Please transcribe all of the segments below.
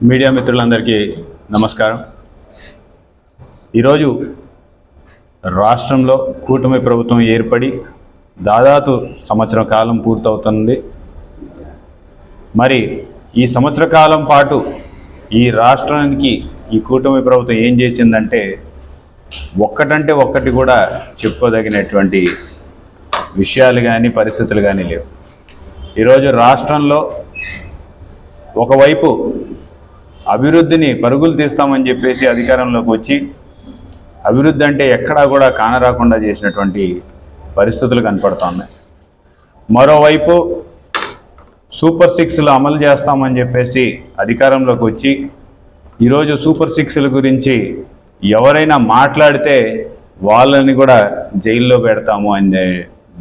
Media మిత్రులందరికీ నమస్కారం. ఈరోజు రాష్ట్రంలో కూటమి ప్రభుత్వం ఏర్పడి దాదాపు సంవత్సరం కాలం పూర్తవుతుంది. మరి ఈ సంవత్సర కాలం పాటు ఈ రాష్ట్రానికి ఈ కూటమి ప్రభుత్వం ఏం చేసిందంటే ఒక్కటంటే ఒక్కటి కూడా చెప్పుకోదగినటువంటి విషయాలు కానీ పరిస్థితులు కానీ లేవు. ఈరోజు రాష్ట్రంలో ఒకవైపు అభివృద్ధిని పరుగులు తీస్తామని చెప్పేసి అధికారంలోకి వచ్చి అభివృద్ధి అంటే ఎక్కడా కూడా కానరాకుండా చేసినటువంటి పరిస్థితులు కనపడుతున్నాయి. మరోవైపు సూపర్ సిక్స్లు అమలు చేస్తామని చెప్పేసి అధికారంలోకి వచ్చి ఈరోజు సూపర్ సిక్స్ల గురించి ఎవరైనా మాట్లాడితే వాళ్ళని కూడా జైల్లో పెడతాము అనే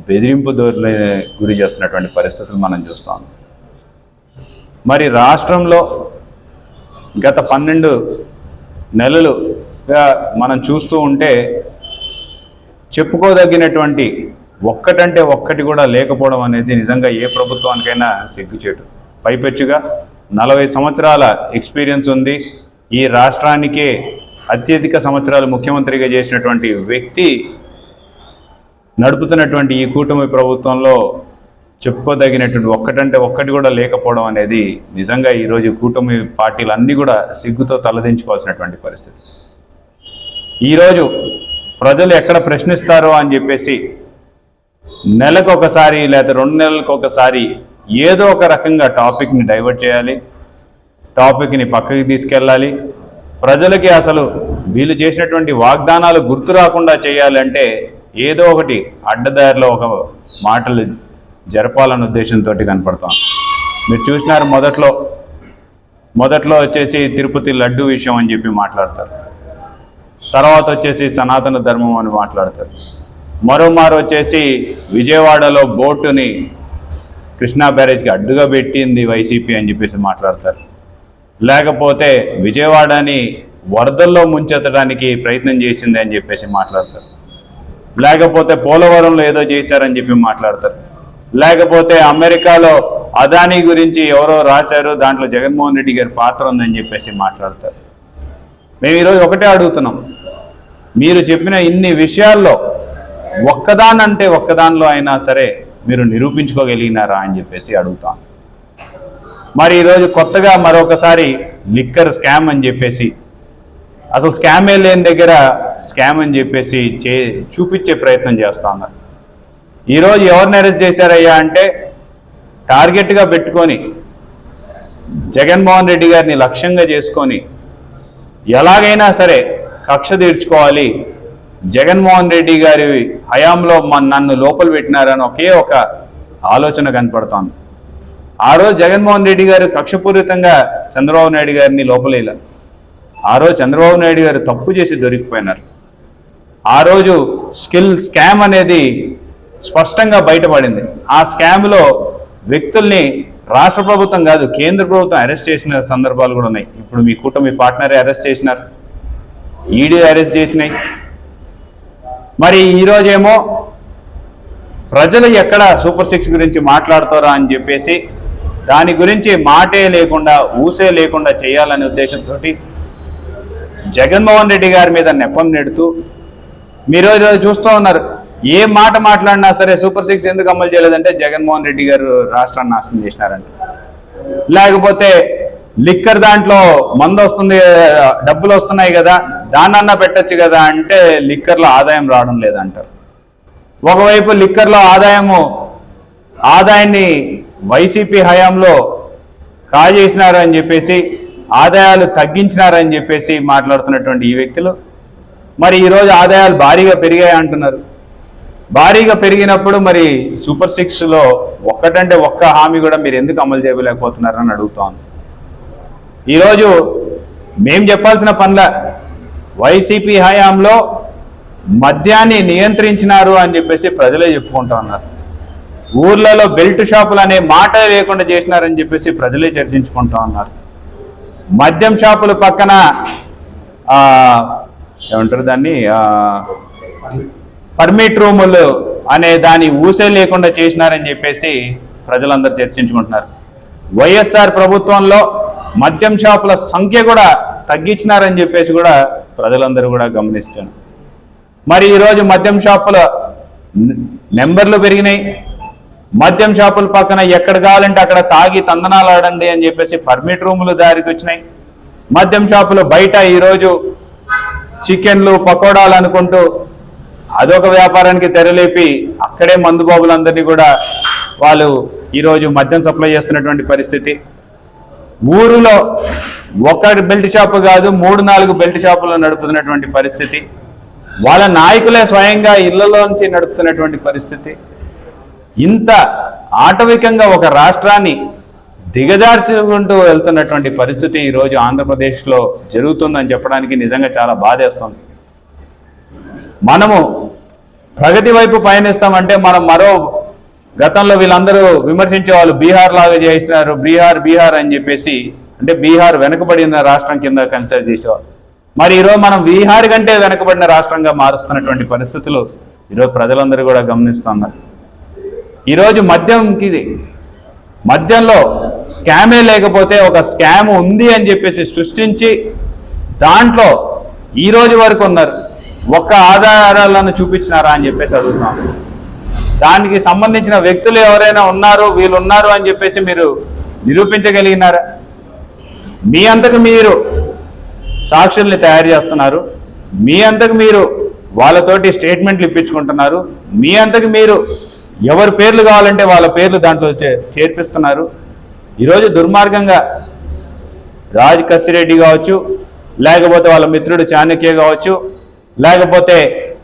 బెదిరింపు ధోరణి గురి చేస్తున్నటువంటి పరిస్థితులు మనం చూస్తాం. మరి రాష్ట్రంలో గత పన్నెండు నెలలుగా మనం చూస్తూ ఉంటే చెప్పుకోదగినటువంటి ఒక్కటంటే ఒక్కటి కూడా లేకపోవడం అనేది నిజంగా ఏ ప్రభుత్వానికైనా సిగ్గుచేటు. పైపెచ్చుగా నలభై సంవత్సరాల ఎక్స్పీరియన్స్ ఉంది. ఈ రాష్ట్రానికే అత్యధిక సంవత్సరాలు ముఖ్యమంత్రిగా చేసినటువంటి వ్యక్తి నడుపుతున్నటువంటి ఈ కూటమి ప్రభుత్వంలో చెప్పుకోదగినటువంటి ఒక్కటంటే ఒక్కటి కూడా లేకపోవడం అనేది నిజంగా ఈరోజు కూటమి పార్టీలు అన్నీ కూడా సిగ్గుతో తలదించుకోవాల్సినటువంటి పరిస్థితి. ఈరోజు ప్రజలు ఎక్కడ ప్రశ్నిస్తారో అని చెప్పేసి నెలకు ఒకసారి లేదా రెండు నెలలకు ఒకసారి ఏదో ఒక రకంగా టాపిక్ని డైవర్ట్ చేయాలి టాపిక్ని పక్కకి తీసుకెళ్ళాలి. ప్రజలకి అసలు వీళ్ళు చేసినటువంటి వాగ్దానాలు గుర్తు రాకుండా చేయాలంటే ఏదో ఒకటి అడ్డదారిలో ఒక మాటలు జరపాలన్న ఉద్దేశంతో కనపడతాం. మీరు చూసినారు మొదట్లో మొదట్లో వచ్చేసి తిరుపతి లడ్డు విషయం అని చెప్పి మాట్లాడతారు. తర్వాత వచ్చేసి సనాతన ధర్మం అని మాట్లాడతారు. మరోమారు వచ్చేసి విజయవాడలో బోటుని కృష్ణా బ్యారేజ్కి అడ్డుగా పెట్టింది వైసీపీ అని చెప్పేసి మాట్లాడతారు. లేకపోతే విజయవాడని వరదల్లో ముంచెత్తడానికి ప్రయత్నం చేసింది అని చెప్పేసి మాట్లాడతారు. లేకపోతే పోలవరంలో ఏదో చేశారని చెప్పి మాట్లాడతారు. లేకపోతే అమెరికాలో అదానీ గురించి ఎవరో రాశారు దాంట్లో జగన్మోహన్ రెడ్డి గారి పాత్ర ఉందని చెప్పేసి మాట్లాడతారు. మేము ఈరోజు ఒకటే అడుగుతున్నాం. మీరు చెప్పిన ఇన్ని విషయాల్లో ఒక్కదానంటే ఒక్కదానిలో అయినా సరే మీరు నిరూపించుకోగలిగినారా అని చెప్పేసి అడుగుతాం. మరి ఈరోజు కొత్తగా మరొకసారి లిక్కర్ స్కామ్ అని చెప్పేసి అసలు స్కామే లేని దగ్గర స్కామ్ అని చెప్పేసి చే చూపించే ప్రయత్నం చేస్తా ఉన్నారు. ఈరోజు ఎవరిని అరెస్ట్ చేశారయ్యా అంటే టార్గెట్గా పెట్టుకొని జగన్మోహన్ రెడ్డి గారిని లక్ష్యంగా చేసుకొని ఎలాగైనా సరే కక్ష తీర్చుకోవాలి. జగన్మోహన్ రెడ్డి గారి హయాంలో నన్ను లోపల పెట్టినారని ఒకే ఒక ఆలోచన కనపడుతోంది. ఆ రోజు జగన్మోహన్ రెడ్డి గారు కక్షపూరితంగా చంద్రబాబు నాయుడు గారిని లోపలేల ఆ రోజు చంద్రబాబు నాయుడు గారు తప్పు చేసి దొరికిపోయినారు. ఆ రోజు స్కిల్ స్కామ్ అనేది స్పష్టంగా బయటపడింది. ఆ స్కామ్లో వ్యక్తుల్ని రాష్ట్ర ప్రభుత్వం కాదు కేంద్ర ప్రభుత్వం అరెస్ట్ చేసిన సందర్భాలు కూడా ఉన్నాయి. ఇప్పుడు మీ కూటమి పార్ట్నరే అరెస్ట్ చేసినారు. ఈడీ అరెస్ట్ చేసినాయి. మరి ఈరోజేమో ప్రజలు ఎక్కడ సూపర్ సిక్స్ గురించి మాట్లాడతారా అని చెప్పేసి దాని గురించి మాటే లేకుండా ఊసే లేకుండా చేయాలనే ఉద్దేశంతో జగన్మోహన్ రెడ్డి గారి మీద నెపం నెడుతూ మీరు ఈరోజు చూస్తూ ఉన్నారు. ఏ మాట మాట్లాడినా సరే సూపర్ సిక్స్ ఎందుకు అమలు చేయలేదంటే జగన్మోహన్ రెడ్డి గారు రాష్ట్రాన్ని నాశనం చేసినారంట. లేకపోతే లిక్కర్ దాంట్లో మందు వస్తుంది డబ్బులు వస్తున్నాయి కదా దాన్న పెట్టచ్చు కదా అంటే లిక్కర్లో ఆదాయం రావడం లేదంటారు. ఒకవైపు లిక్కర్లో ఆదాయము ఆదాయాన్ని వైసీపీ హయాంలో కాజేసినారు అని చెప్పేసి ఆదాయాలు తగ్గించినారని చెప్పేసి మాట్లాడుతున్నటువంటి ఈ వ్యక్తులు. మరి ఈరోజు ఆదాయాలు భారీగా పెరిగాయి అంటున్నారు భారీగా పెరిగినప్పుడు మరి సూపర్ సిక్స్లో ఒక్కటంటే ఒక్క హామీ కూడా మీరు ఎందుకు అమలు చేయలేకపోతున్నారని అడుగుతాను ఈరోజు మేం చెప్పాల్సిన పనుల వైసీపీ హయాంలో మద్యాన్ని నియంత్రించినారు అని చెప్పేసి ప్రజలే చెప్పుకుంటా ఉన్నారు. ఊర్లలో బెల్ట్ షాపులు అనే మాట లేకుండా చేసినారని చెప్పేసి ప్రజలే చర్చించుకుంటా ఉన్నారు. మద్యం షాపుల పక్కన ఏమంటారు దాన్ని? పర్మిట్ రూములు అనే దాని ఊసే లేకుండా చేసినారని చెప్పేసి ప్రజలందరూ చర్చించుకుంటున్నారు. వైఎస్ఆర్ ప్రభుత్వంలో మద్యం షాపుల సంఖ్య కూడా తగ్గించినారని చెప్పేసి కూడా ప్రజలందరూ కూడా గమనిస్తున్నారు. మరి ఈరోజు మద్యం షాపుల నెంబర్లు పెరిగినాయి. మద్యం షాపుల పక్కన ఎక్కడ కావాలంటే అక్కడ తాగి తందనాలు ఆడండి అని చెప్పేసి పర్మిట్ రూములు దారికి వచ్చినాయి. మద్యం షాపులు బయట ఈరోజు చికెన్లు పకోడాలు అనుకుంటూ అదొక వ్యాపారానికి తెరలేపి అక్కడే మందుబాబులందరినీ కూడా వాళ్ళు ఈరోజు మద్యం సప్లై చేస్తున్నటువంటి పరిస్థితి. ఊరిలో ఒక బెల్ట్ షాపు కాదు మూడు నాలుగు బెల్ట్ షాపులు నడుపుతున్నటువంటి పరిస్థితి. వాళ్ళ నాయకులే స్వయంగా ఇళ్ళలోంచి నడుపుతున్నటువంటి పరిస్థితి. ఇంత ఆటవికంగా ఒక రాష్ట్రాన్ని దిగజార్చుకుంటూ వెళ్తున్నటువంటి పరిస్థితి ఈరోజు ఆంధ్రప్రదేశ్లో జరుగుతుందని చెప్పడానికి నిజంగా చాలా బాధేస్తుంది. మనము ప్రగతి వైపు పయనిస్తామంటే మనం మరో గతంలో వీళ్ళందరూ విమర్శించే వాళ్ళు బీహార్ లాగా చేస్తున్నారు బీహార్ బీహార్ అని చెప్పేసి అంటే బీహార్ వెనుకబడిన రాష్ట్రం కింద కన్సిడర్ చేసేవాళ్ళు. మరి ఈరోజు మనం బీహార్ కంటే వెనుకబడిన రాష్ట్రంగా మారుస్తున్నటువంటి పరిస్థితులు ఈరోజు ప్రజలందరూ కూడా గమనిస్తున్నారు. ఈరోజు మద్యంకి మద్యంలో స్కామే లేకపోతే ఒక స్కామ్ ఉంది అని చెప్పేసి సృష్టించి దాంట్లో ఈ రోజు వరకు ఉన్నారు. ఒక్క ఆధారాలను చూపించినారా అని చెప్పేసి అడుగుతున్నాం. దానికి సంబంధించిన వ్యక్తులు ఎవరైనా ఉన్నారు వీళ్ళు ఉన్నారు అని చెప్పేసి మీరు నిరూపించగలిగినారా? మీ అంతకు మీరు సాక్షుల్ని తయారు చేస్తున్నారు. మీ అంతకు మీరు వాళ్ళతోటి స్టేట్మెంట్లు ఇప్పించుకుంటున్నారు. మీ అంతకు మీరు ఎవరి పేర్లు కావాలంటే వాళ్ళ పేర్లు దాంట్లో చే- చేర్పిస్తున్నారు. ఈరోజు దుర్మార్గంగా రాజ్ కసిరెడ్డి కావచ్చు లేకపోతే వాళ్ళ మిత్రుడు చాణక్య కావచ్చు లేకపోతే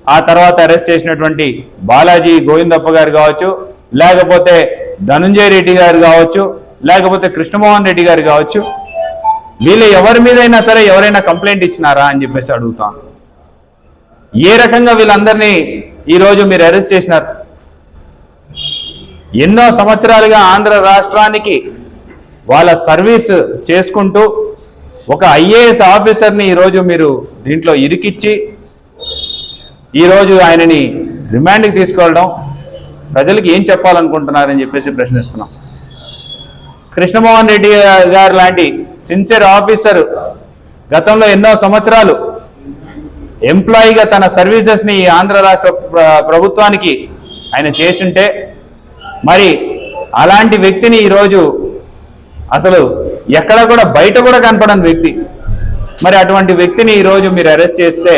ఆ తర్వాత అరెస్ట్ చేసినటువంటి బాలాజీ గోవిందప్ప గారు కావచ్చు లేకపోతే ధనుంజయ రెడ్డి గారు కావచ్చు లేకపోతే కృష్ణమోహన్ రెడ్డి గారు కావచ్చు వీళ్ళు ఎవరి మీదైనా సరే ఎవరైనా కంప్లైంట్ ఇచ్చినారా అని చెప్పేసి అడుగుతాను ఏ రకంగా వీళ్ళందరినీ ఈరోజు మీరు అరెస్ట్ చేసినారు? ఎన్నో సంవత్సరాలుగా ఆంధ్ర రాష్ట్రానికి వాళ్ళ సర్వీస్ చేసుకుంటూ ఒక ఐఏఎస్ ఆఫీసర్ని ఈరోజు మీరు దీంట్లో ఇరికిచ్చి ఈరోజు ఆయనని రిమాండ్కి తీసుకెళ్ళడం ప్రజలకు ఏం చెప్పాలనుకుంటున్నారని చెప్పేసి ప్రశ్నిస్తున్నాం. కృష్ణమోహన్ రెడ్డి గారు లాంటి సిన్సియర్ ఆఫీసర్ గతంలో ఎన్నో సంవత్సరాలు ఎంప్లాయీగా తన సర్వీసెస్ని ఆంధ్ర రాష్ట్ర ప్రభుత్వానికి ఆయన చేస్తుంటే మరి అలాంటి వ్యక్తిని ఈరోజు అసలు ఎక్కడ కూడా బయట కూడా కనపడని వ్యక్తి. మరి అటువంటి వ్యక్తిని ఈరోజు మీరు అరెస్ట్ చేస్తే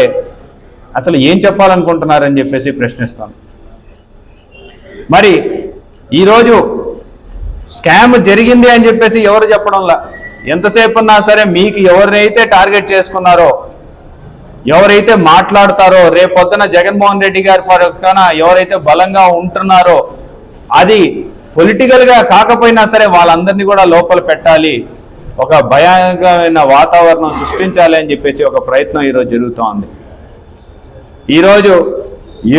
అసలు ఏం చెప్పాలనుకుంటున్నారని చెప్పేసి ప్రశ్నిస్తాను. మరి ఈరోజు స్కామ్ జరిగింది అని చెప్పేసి ఎవరు చెప్పడంలా? ఎంతసేపు ఉన్నా సరే మీకు ఎవరినైతే టార్గెట్ చేసుకున్నారో ఎవరైతే మాట్లాడతారో రేపొద్దున జగన్మోహన్ రెడ్డి గారి పక్కన ఎవరైతే బలంగా ఉంటున్నారో అది పొలిటికల్గా కాకపోయినా సరే వాళ్ళందరినీ కూడా లోపల పెట్టాలి. ఒక భయంకరమైన వాతావరణం సృష్టించాలి అని చెప్పేసి ఒక ప్రయత్నం ఈరోజు జరుగుతూ ఉంది ఈరోజు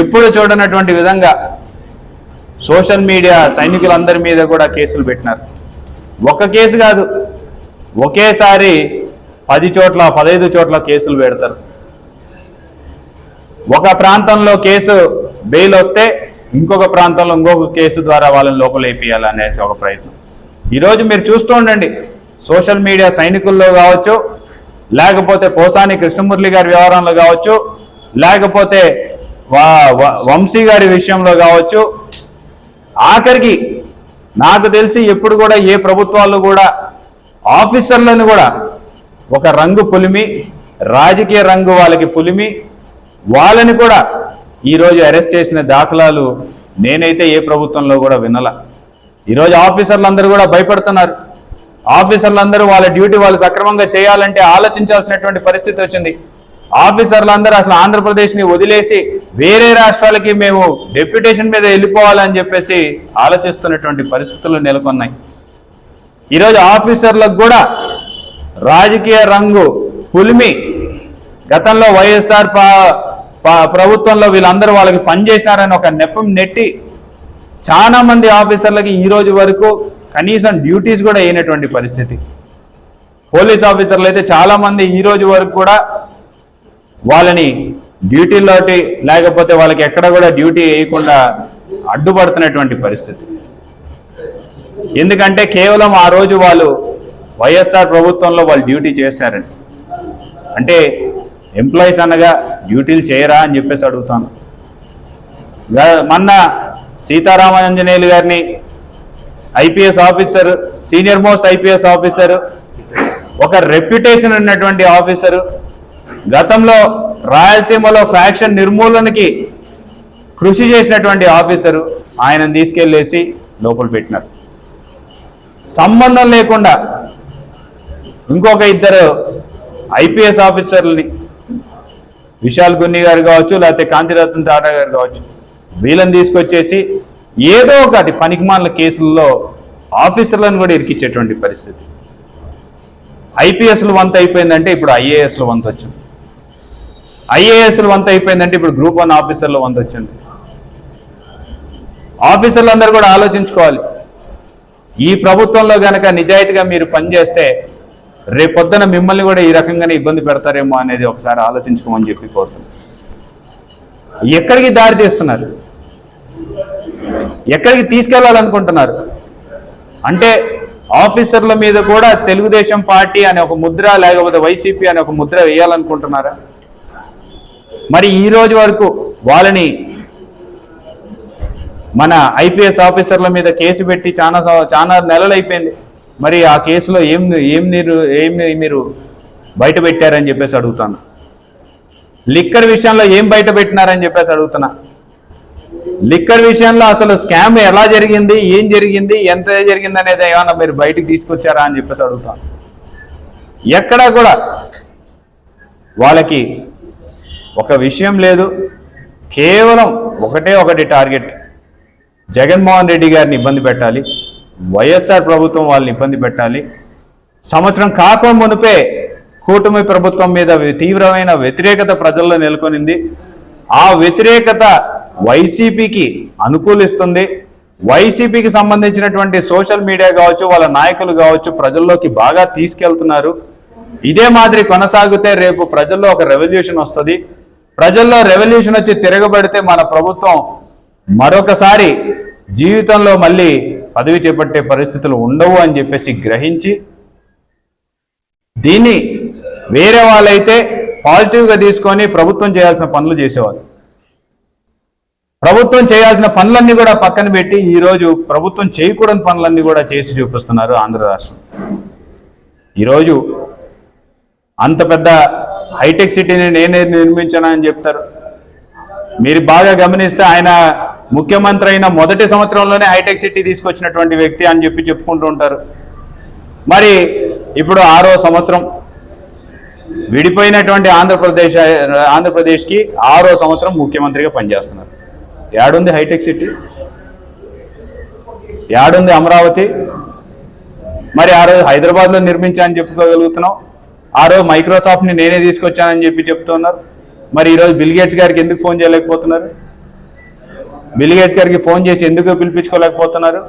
ఎప్పుడు చూడనటువంటి విధంగా సోషల్ మీడియా సైనికులందరి మీద కూడా కేసులు పెట్టినారు. ఒక కేసు కాదు ఒకేసారి పది చోట్ల పదహైదు చోట్ల కేసులు పెడతారు. ఒక ప్రాంతంలో కేసు బెయిల్ వస్తే ఇంకొక ప్రాంతంలో ఇంకొక కేసు ద్వారా వాళ్ళని లోపలేపియాలనేసి ఒక ప్రయత్నం. ఈరోజు మీరు చూస్తూ ఉండండి సోషల్ మీడియా సైనికుల్లో కావచ్చు లేకపోతే పోసాని కృష్ణమురళి గారి వ్యవహారంలో కావచ్చు లేకపోతే వా- వ- వంశీ గారి విషయంలో కావచ్చు ఆఖరికి నాకు తెలిసి ఎప్పుడు కూడా ఏ ప్రభుత్వాలు కూడా ఆఫీసర్లను కూడా ఒక రంగు పులిమి రాజకీయ రంగు వాళ్ళకి పులిమి వాళ్ళని కూడా ఈరోజు అరెస్ట్ చేసిన దాఖలాలు నేనైతే ఏ ప్రభుత్వంలో కూడా వినల. ఈరోజు ఆఫీసర్లందరూ కూడా భయపడుతున్నారు. ఆఫీసర్లందరూ వాళ్ళ డ్యూటీ వాళ్ళు సక్రమంగా చేయాలంటే ఆలోచించాల్సినటువంటి పరిస్థితి వచ్చింది. ఆఫీసర్లు అందరూ అసలు ఆంధ్రప్రదేశ్ని వదిలేసి వేరే రాష్ట్రాలకి మేము డెప్యుటేషన్ మీద వెళ్ళిపోవాలని చెప్పేసి ఆలోచిస్తున్నటువంటి పరిస్థితులు నెలకొన్నాయి. ఈరోజు ఆఫీసర్లకు కూడా రాజకీయ రంగు పులిమి. గతంలో వైఎస్ఆర్ పా- పా- ప్రభుత్వంలో వీళ్ళందరూ వాళ్ళకి పనిచేసినారని ఒక నెపం నెట్టి చాలా మంది ఆఫీసర్లకి ఈ రోజు వరకు కనీసం డ్యూటీస్ కూడా అయినటువంటి పరిస్థితి. పోలీస్ ఆఫీసర్లు అయితే చాలామంది ఈ రోజు వరకు కూడా వాళ్ళని డ్యూటీలోటి లేకపోతే వాళ్ళకి ఎక్కడ కూడా డ్యూటీ వేయకుండా అడ్డుపడుతున్నటువంటి పరిస్థితి. ఎందుకంటే కేవలం ఆ రోజు వాళ్ళు వైఎస్ఆర్ ప్రభుత్వంలో వాళ్ళు డ్యూటీ చేశారని అంటే ఎంప్లాయీస్ అనగా డ్యూటీలు చేయరా అని చెప్పేసి అడుగుతాను. మొన్న సీతారామాంజనేయులు గారిని IPS officer senior most IPS officer ఒక రెప్యుటేషన్ ఉన్నటువంటి ఆఫీసరు గతంలో రాయలసీమలో ఫ్యాక్షన్ నిర్మూలనకి కృషి చేసినటువంటి ఆఫీసరు ఆయనను తీసుకెళ్ళేసి లోపల పెట్టినారు. సంబంధం లేకుండా ఇంకొక ఇద్దరు ఐపీఎస్ ఆఫీసర్లని విశాల్ గున్ని గారు కావచ్చు లేకపోతే కాంతిరత్న టాటా గారు కావచ్చు వీళ్ళని తీసుకొచ్చేసి ఏదో ఒకటి పనికిమాల కేసుల్లో ఆఫీసర్లను కూడా ఇరికిచ్చేటువంటి పరిస్థితి. ఐపీఎస్లు వంత అయిపోయిందంటే ఇప్పుడు ఐఏఎస్లు వంత వచ్చింది ఐఏఎస్లు వంత అయిపోయిందంటే ఇప్పుడు గ్రూప్ వన్ ఆఫీసర్లు వంత వచ్చింది. ఆఫీసర్లు అందరూ కూడా ఆలోచించుకోవాలి. ఈ ప్రభుత్వంలో గనక నిజాయితీగా మీరు పనిచేస్తే రేపొద్దున మిమ్మల్ని కూడా ఈ రకంగానే ఇబ్బంది పెడతారేమో అనేది ఒకసారి ఆలోచించుకోమని చెప్పి కోరుతున్నాను. ఎక్కడికి దారి తీస్తున్నారు? ఎక్కడికి తీసుకెళ్ళాలనుకుంటున్నారు? అంటే ఆఫీసర్ల మీద కూడా తెలుగుదేశం పార్టీ అనే ఒక ముద్ర లేకపోతే వైసీపీ అనే ఒక ముద్ర వేయాలనుకుంటున్నారా? మరి ఈ రోజు వరకు వాళ్ళని మన ఐపీఎస్ ఆఫీసర్ల మీద కేసు పెట్టి చాలా చాలా నెలలు అయిపోయింది. మరి ఆ కేసులో ఏం ఏం మీరు ఏం మీరు బయట పెట్టారని చెప్పేసి అడుగుతాను. లిక్కర్ విషయంలో ఏం బయట పెట్టినారని చెప్పేసి అడుగుతున్నా. లిక్కర్ విషయంలో అసలు స్కామ్ ఎలా జరిగింది ఏం జరిగింది ఎంత జరిగింది అనేది ఏమన్నా మీరు బయటికి తీసుకొచ్చారా అని చెప్పేసి అడుగుతాను. ఎక్కడా కూడా వాళ్ళకి ఒక విషయం లేదు. కేవలం ఒకటే ఒకటి టార్గెట్. జగన్మోహన్ రెడ్డి గారిని ఇబ్బంది పెట్టాలి. వైఎస్ఆర్ ప్రభుత్వం వాళ్ళని ఇబ్బంది పెట్టాలి. సంవత్సరం కాక మునిపే కూటమి ప్రభుత్వం మీద తీవ్రమైన వ్యతిరేకత ప్రజల్లో నెలకొనింది. ఆ వ్యతిరేకత వైసీపీకి అనుకూలిస్తుంది. వైసీపీకి సంబంధించినటువంటి సోషల్ మీడియా కావచ్చు వాళ్ళ నాయకులు కావచ్చు ప్రజల్లోకి బాగా తీసుకెళ్తున్నారు. ఇదే మాదిరి కొనసాగితే రేపు ప్రజల్లో ఒక రెవల్యూషన్ వస్తుంది. ప్రజల్లో రెవల్యూషన్ వచ్చి తిరగబడితే మన ప్రభుత్వం మరొకసారి జీవితంలో మళ్ళీ పదవి చేపట్టే పరిస్థితులు ఉండవు అని చెప్పేసి గ్రహించి దీన్ని వేరే వాళ్ళైతే పాజిటివ్గా తీసుకొని ప్రభుత్వం చేయాల్సిన పనులు చేసేవారు ప్రభుత్వం చేయాల్సిన పనులన్నీ కూడా పక్కన పెట్టి ఈరోజు ప్రభుత్వం చేయకూడని పనులన్నీ కూడా చేసి చూపిస్తున్నారు ఆంధ్ర రాష్ట్రం. ఈరోజు అంత పెద్ద హైటెక్ సిటీని నేనే నిర్మించానని చెప్తారు. మీరు బాగా గమనిస్తే ఆయన ముఖ్యమంత్రి అయిన మొదటి సంవత్సరంలోనే హైటెక్ సిటీ తీసుకొచ్చినటువంటి వ్యక్తి అని చెప్పి చెప్పుకుంటూ ఉంటారు. మరి ఇప్పుడు ఆరో సంవత్సరం విడిపోయినటువంటి ఆంధ్రప్రదేశ్ ఆంధ్రప్రదేశ్కి ఆరో సంవత్సరం ముఖ్యమంత్రిగా పనిచేస్తున్నారు. యాడుంది హైటెక్ సిటీ? యాడుంది అమరావతి? మరి ఆ రోజు హైదరాబాద్లో నిర్మించా అని చెప్పుకోగలుగుతున్నాం. ఆ రోజు మైక్రోసాఫ్ట్ని నేనే తీసుకొచ్చానని చెప్పి చెప్తున్నారు. మరి ఈరోజు బిల్గేట్స్ గారికి ఎందుకు ఫోన్ చేయలేకపోతున్నారు? బిల్గేట్స్ గారికి ఫోన్ చేసి ఎందుకు పిలిపించుకోలేకపోతున్నారు?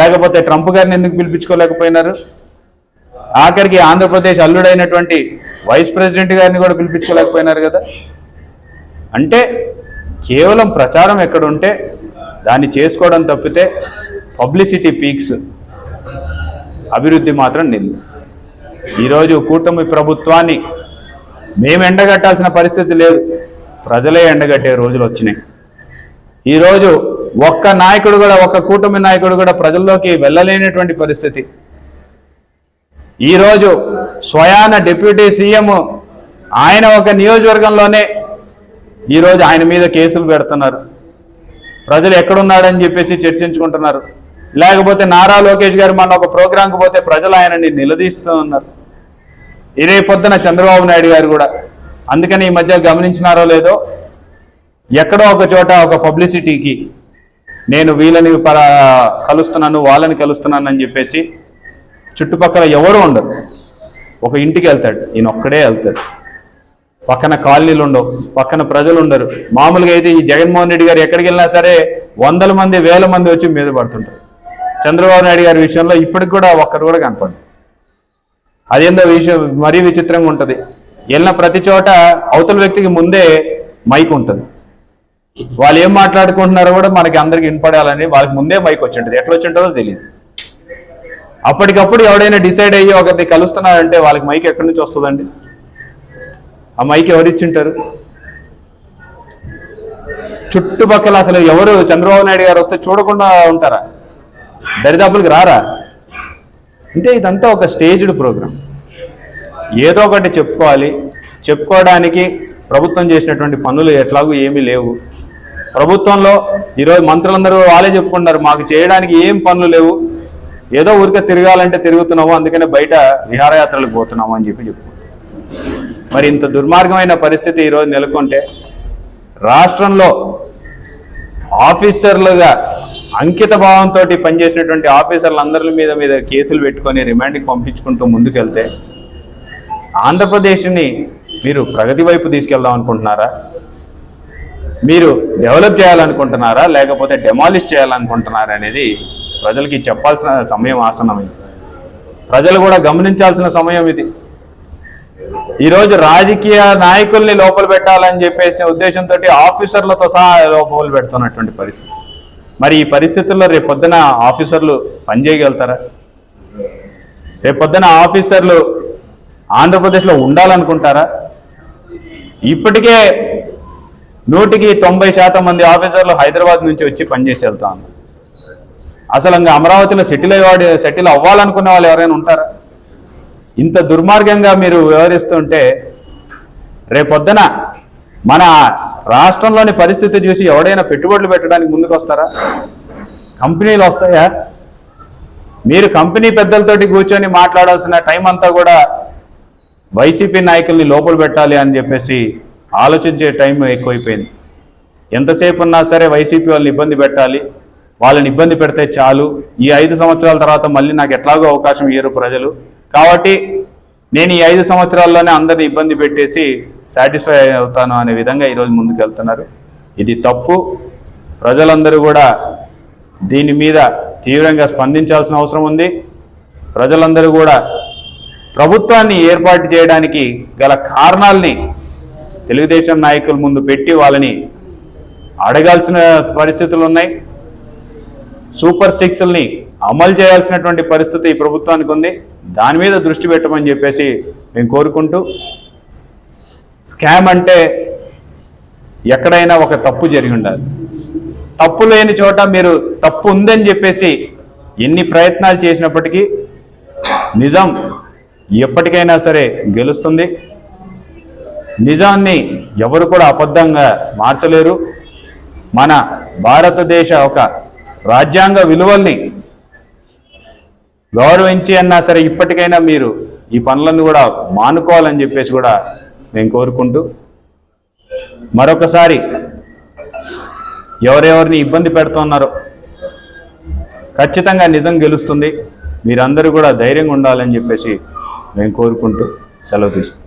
లేకపోతే ట్రంప్ గారిని ఎందుకు పిలిపించుకోలేకపోయినారు? ఆఖరికి ఆంధ్రప్రదేశ్ అల్లుడైనటువంటి వైస్ ప్రెసిడెంట్ గారిని కూడా పిలిపించుకోలేకపోయినారు కదా? అంటే కేవలం ప్రచారం ఎక్కడ ఉంటే దాన్ని చేసుకోవడం తప్పితే పబ్లిసిటీ పీక్స్. అభివృద్ధి మాత్రం నింది. ఈరోజు కూటమి ప్రభుత్వాన్ని మేము ఎండగట్టాల్సిన పరిస్థితి లేదు. ప్రజలే ఎండగట్టే రోజులు వచ్చినాయి. ఈరోజు ఒక్క నాయకుడు కూడా ఒక్క కూటమి నాయకుడు కూడా ప్రజల్లోకి వెళ్ళలేనటువంటి పరిస్థితి. ఈరోజు స్వయాన డిప్యూటీ సీఎం ఆయన ఒక నియోజకవర్గంలోనే ఈరోజు ఆయన మీద కేసులు పెడుతున్నారు. ప్రజలు ఎక్కడున్నాడని చెప్పేసి చర్చించుకుంటున్నారు. లేకపోతే నారా లోకేష్ గారు మన ఒక ప్రోగ్రాంకి పోతే ప్రజలు ఆయనని నిలదీస్తూ ఉన్నారు. ఇదే పొద్దున చంద్రబాబు నాయుడు గారు కూడా. అందుకని ఈ మధ్య గమనించినారో లేదో ఎక్కడో ఒక చోట ఒక పబ్లిసిటీకి నేను వీళ్ళని కలుస్తున్నాను వాళ్ళని కలుస్తున్నాను అని చెప్పేసి చుట్టుపక్కల ఎవరు ఉండరు. ఒక ఇంటికి వెళ్తాడు ఈయన ఒక్కడే వెళ్తాడు. పక్కన కాలనీలు ఉండవు పక్కన ప్రజలు ఉండరు. మామూలుగా అయితే ఈ జగన్మోహన్ రెడ్డి గారు ఎక్కడికి వెళ్ళినా సరే వందల మంది వేల మంది వచ్చి మీద పడుతుంటారు. చంద్రబాబు నాయుడు గారి విషయంలో ఇప్పటికి కూడా ఒక్కరు కూడా కనపడరు. అదేందో విషయం మరీ విచిత్రంగా ఉంటుంది. వెళ్ళిన ప్రతి చోట అవతల వ్యక్తికి ముందే మైక్ ఉంటుంది. వాళ్ళు ఏం మాట్లాడుకుంటున్నారో కూడా మనకి అందరికి వినపడాలని వాళ్ళకి ముందే మైక్ వచ్చింటుంది. ఎట్లా వచ్చింటుందో తెలియదు అప్పటికప్పుడు ఎవడైనా డిసైడ్ అయ్యి ఒకరిని కలుస్తున్నారంటే వాళ్ళకి మైక్ ఎక్కడి నుంచి వస్తుందండి? ఆ మైక్ ఎవరిచ్చింటారు చుట్టుపక్కల అసలు ఎవరు చంద్రబాబు నాయుడు గారు వస్తే చూడకుండా ఉంటారా? దరిదాపులకు రారా? అంటే ఇదంతా ఒక స్టేజ్డ్ ప్రోగ్రామ్. ఏదో ఒకటి చెప్పుకోవాలి. చెప్పుకోవడానికి ప్రభుత్వం చేసినటువంటి పనులు ఎట్లాగూ ఏమీ లేవు. ప్రభుత్వంలో ఈరోజు మంత్రులందరూ వాళ్ళే చెప్పుకుంటారు మాకు చేయడానికి ఏం పనులు లేవు. ఏదో ఊరికే తిరగాలంటే తిరుగుతున్నాము అందుకనే బయట విహారయాత్రలకు పోతున్నాము అని చెప్పి చెప్పుకుంటారు మరి ఇంత దుర్మార్గమైన పరిస్థితి ఈరోజు నెలకొంటే రాష్ట్రంలో ఆఫీసర్లుగా అంకిత భావంతో పనిచేసినటువంటి ఆఫీసర్లందరి మీద మీద కేసులు పెట్టుకొని రిమాండ్కి పంపించుకుంటూ ముందుకెళ్తే ఆంధ్రప్రదేశ్ని మీరు ప్రగతి వైపు తీసుకెళ్దాం అనుకుంటున్నారా? మీరు డెవలప్ చేయాలనుకుంటున్నారా? లేకపోతే డెమాలిష్ చేయాలనుకుంటున్నారా అనేది ప్రజలకి చెప్పాల్సిన సమయం ఆసనమైంది ప్రజలు కూడా గమనించాల్సిన సమయం ఇది. ఈరోజు రాజకీయ నాయకుల్ని లోపల పెట్టాలని చెప్పేసి ఉద్దేశంతో ఆఫీసర్లతో సహా లోపల పెడుతున్నటువంటి పరిస్థితి. మరి ఈ పరిస్థితుల్లో రేపొద్దున ఆఫీసర్లు పనిచేయగలుగుతారా? రేపొద్దున ఆఫీసర్లు ఆంధ్రప్రదేశ్లో ఉండాలనుకుంటారా? ఇప్పటికే నూటికి తొంభై శాతం మంది ఆఫీసర్లు హైదరాబాద్ నుంచి వచ్చి పనిచేసి వెళ్తా ఉన్నారు అసలు ఇంకా అమరావతిలో సెటిల్ అయ్యేవాడు సెటిల్ అవ్వాలనుకున్న వాళ్ళు ఎవరైనా ఉంటారా? ఇంత దుర్మార్గంగా మీరు వ్యవహరిస్తుంటే రేపొద్దున మన రాష్ట్రంలోని పరిస్థితి చూసి ఎవడైనా పెట్టుబడులు పెట్టడానికి ముందుకు వస్తారా? కంపెనీలు వస్తాయా? మీరు కంపెనీ పెద్దలతోటి కూర్చొని మాట్లాడాల్సిన టైం అంతా కూడా వైసీపీ నాయకుల్ని లోపల పెట్టాలి అని చెప్పేసి ఆలోచించే టైం ఎక్కువైపోయింది. ఎంతసేపు ఉన్నా సరే వైసీపీ వాళ్ళని ఇబ్బంది పెట్టాలి. వాళ్ళని ఇబ్బంది పెడితే చాలు. ఈ ఐదు సంవత్సరాల తర్వాత మళ్ళీ నాకు ఎట్లాగో అవకాశం ఇయ్యరు ప్రజలు. కాబట్టి నేను ఈ ఐదు సంవత్సరాల్లోనే అందరిని ఇబ్బంది పెట్టేసి సాటిస్ఫై అవుతాను అనే విధంగా ఈరోజు ముందుకెళ్తున్నారు. ఇది తప్పు. ప్రజలందరూ కూడా దీని మీద తీవ్రంగా స్పందించాల్సిన అవసరం ఉంది. ప్రజలందరూ కూడా ప్రభుత్వాన్ని ఏర్పాటు చేయడానికి గల కారణాల్ని తెలుగుదేశం నాయకుల ముందు పెట్టి వాళ్ళని అడగాల్సిన పరిస్థితులు ఉన్నాయి. సూపర్ సిక్స్ని అమలు చేయాల్సినటువంటి పరిస్థితి ఈ ప్రభుత్వానికి ఉంది. దాని మీద దృష్టి పెట్టమని చెప్పేసి మేము కోరుకుంటూ స్కామ్ అంటే ఎక్కడైనా ఒక తప్పు జరిగి ఉండాలి. తప్పు లేని చోట మీరు తప్పు ఉందని చెప్పేసి ఎన్ని ప్రయత్నాలు చేసినప్పటికీ నిజం ఎప్పటికైనా సరే గెలుస్తుంది. నిజాన్ని ఎవరు కూడా అబద్ధంగా మార్చలేరు. మన భారతదేశ ఒక రాజ్యాంగ విలువల్ని గౌరవించి అన్నా సరే ఇప్పటికైనా మీరు ఈ పనులను కూడా మానుకోవాలని చెప్పేసి కూడా మేము కోరుకుంటూ మరొకసారి ఎవరెవరిని ఇబ్బంది పెడుతున్నారో ఖచ్చితంగా నిజం గెలుస్తుంది. మీరందరూ కూడా ధైర్యంగా ఉండాలని చెప్పేసి మేము కోరుకుంటూ సెలవు తీసుకుంటాం